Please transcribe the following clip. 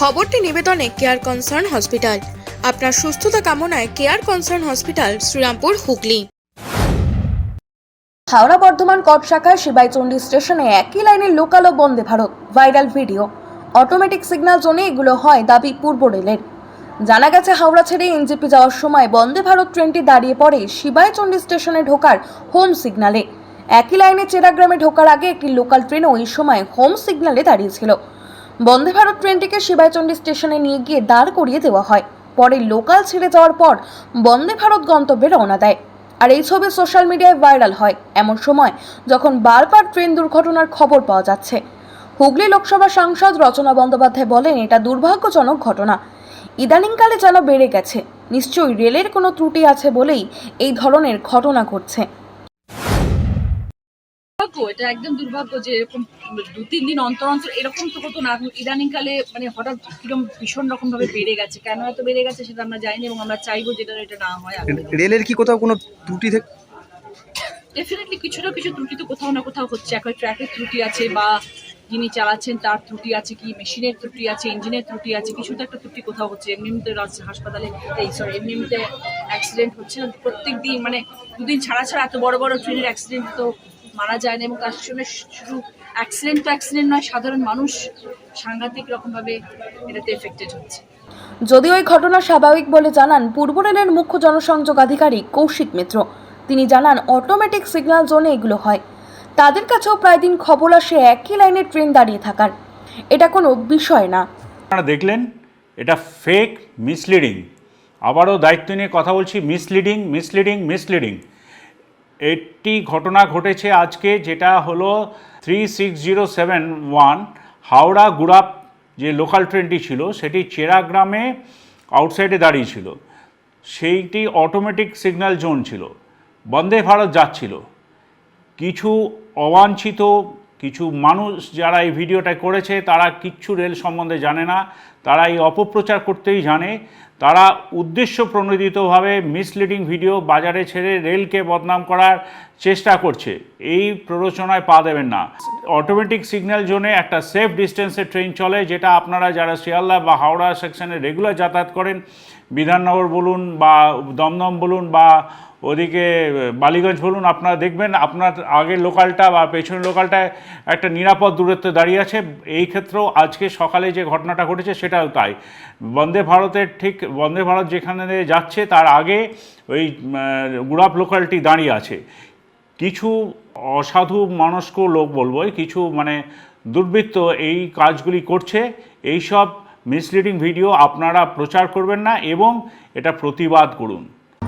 খবরটি নিবেদনে care concern hospital আপনার সুস্থতা কামনায় care concern hospital Serampore, Hooghly. Howrah Bardhaman কট শাখায় শিবাইচন্ডী স্টেশনে একই লাইনে লোকালো Vande Bharat viral video. Automatic signal জোনে এগুলো হয় দাবি পূর্ব রেলের। জানা গেছে, হাওড়া ছেড়ে এনজেপি যাওয়ার সময় বন্দে ভারত ট্রেনটি দাঁড়িয়ে পড়ে শিবাইচন্ডী স্টেশনে ঢোকার হোম সিগন্যালে। একই লাইনে চেরাগ্রামে ঢোকার আগে একটি লোকাল ট্রেনও ওই সময় হোম সিগন্যালে দাঁড়িয়েছিল। বন্দে ভারত ট্রেনটিকে শিবাইচন্ডী স্টেশনে নিয়ে গিয়ে দাঁড় করিয়ে দেওয়া হয়। পরে লোকাল ছেড়ে যাওয়ার পর বন্দে ভারত গন্তব্যে রওনা দেয়। আর এই ছবি সোশ্যাল মিডিয়ায় ভাইরাল হয়। এমন সময় যখন বারবার ট্রেন দুর্ঘটনার খবর পাওয়া যাচ্ছে। হুগলি লোকসভা সাংসদ রচনা বন্দ্যোপাধ্যায় বলেন, এটা দুর্ভাগ্যজনক ঘটনা। ইদানিংকালে যেন বেড়ে গেছে। নিশ্চয়ই রেলের কোনো ত্রুটি আছে বলেই এই ধরনের ঘটনা ঘটছে। এটা একদম দুর্ভাগ্য যে এরকম দু তিন দিন অন্তর অন্তর এরকম তো হতো না। এখন ইদানিংকালে মানে হঠাৎ কীরকম ভীষণ রকম ভাবে বেড়ে গেছে। কেন এত বেড়ে গেছে সেটা আমরা জানি না এবং আমরা চাইব যেটা এটা না হয় রেলের কি কোথাও কোনো ত্রুটি থেকে ডেফিনেটলি কিছু না কিছু ত্রুটি তো কোথাও না কোথাও হচ্ছে। এখন ট্র্যাকের ত্রুটি আছে বা যিনি চালাচ্ছেন তার ত্রুটি আছে কি মেশিনের ত্রুটি আছে ইঞ্জিনের ত্রুটি আছে কিছু তো একটা ত্রুটি কোথাও হচ্ছে। এমনিতে রাজ- হাসপাতালে এই সরি এমনিতে অ্যাক্সিডেন্ট হচ্ছে না। প্রত্যেক দিন মানে দুদিন ছাড়া ছাড়া এত বড় বড় ট্রেনের অ্যাক্সিডেন্ট তো মারা যায় না এবং তার সঙ্গে শুধু অ্যাক্সিডেন্ট তো অ্যাক্সিডেন্ট নয় সাধারণ মানুষ সাংঘাতিক রকমভাবে এটাতে এফেক্টেড হচ্ছে। যদিও এই ঘটনা স্বাভাবিক বলে জানান পূর্ব রেলের মুখ্য জনসংযোগ আধিকারিক কৌশিক মিত্র। তিনি জানান অটোমেটিক সিগন্যাল জোনে এগুলো হয়। তাদের কাছেও প্রায় দিন খবর আসে একই লাইনে ট্রেন দাঁড়িয়ে থাকার। এটা কোনো বিষয় না। আপনারা দেখলেন এটা ফেক মিসলিডিং আবারও দায়িত্ব নিয়ে কথা বলছি মিসলিডিং মিসলিডিং মিসলিডিং একটি ঘটনা ঘটেছে আজকে, যেটা হলো three six zero seven one Howrah Gurap যে লোকাল ট্রেনটি ছিল, সেটি চেরাগ্রামে আউটসাইডে দাঁড়িয়ে ছিল। সেইটি অটোমেটিক সিগন্যাল জোন ছিল। বন্দে ভারত যাচ্ছিল। কিছু অবাঞ্ছিত, কিছু মানুষ যারা এই ভিডিওটা করেছে, তারা কিচ্ছু রেল সম্বন্ধে জানে না। তারা এই অপপ্রচার করতেই জানে। তারা উদ্দেশ্য প্রণোদিতভাবে মিসলিডিং ভিডিও বাজারে ছেড়ে রেলকে বদনাম করার চেষ্টা করছে। এই প্ররোচনায় পা দেবেন না। অটোমেটিক সিগন্যাল জোনে একটা সেফ ডিস্টেন্সে ট্রেন চলে, যেটা আপনারা যারা শিয়ালদা বা হাওড়া সেকশনে রেগুলার যাতায়াত করেন, বিধাননগর বলুন বা দমদম বলুন বা ওদিকে বালিগঞ্জ বলুন, আপনারা দেখবেন আপনার আগের লোকালটা বা পেছনের লোকালটায় একটা নিরাপদ দূরত্বে দাঁড়িয়ে আছে। এই ক্ষেত্রেও আজকে সকালে যে ঘটনাটা ঘটেছে সেটাও তাই। বন্দে ভারতের ঠিক, বন্দে ভারত যেখানে যাচ্ছে, তার আগে ওই গুড়াপ লোকালটি দাঁড়িয়ে আছে। কিছু অসাধু মানস্ক লোক বলব কিছু মানে দুর্বৃত্ত এই কাজগুলি করছে। এইসব মিসলিডিং ভিডিও আপনারা প্রচার করবেন না এবং এটা প্রতিবাদ করুন।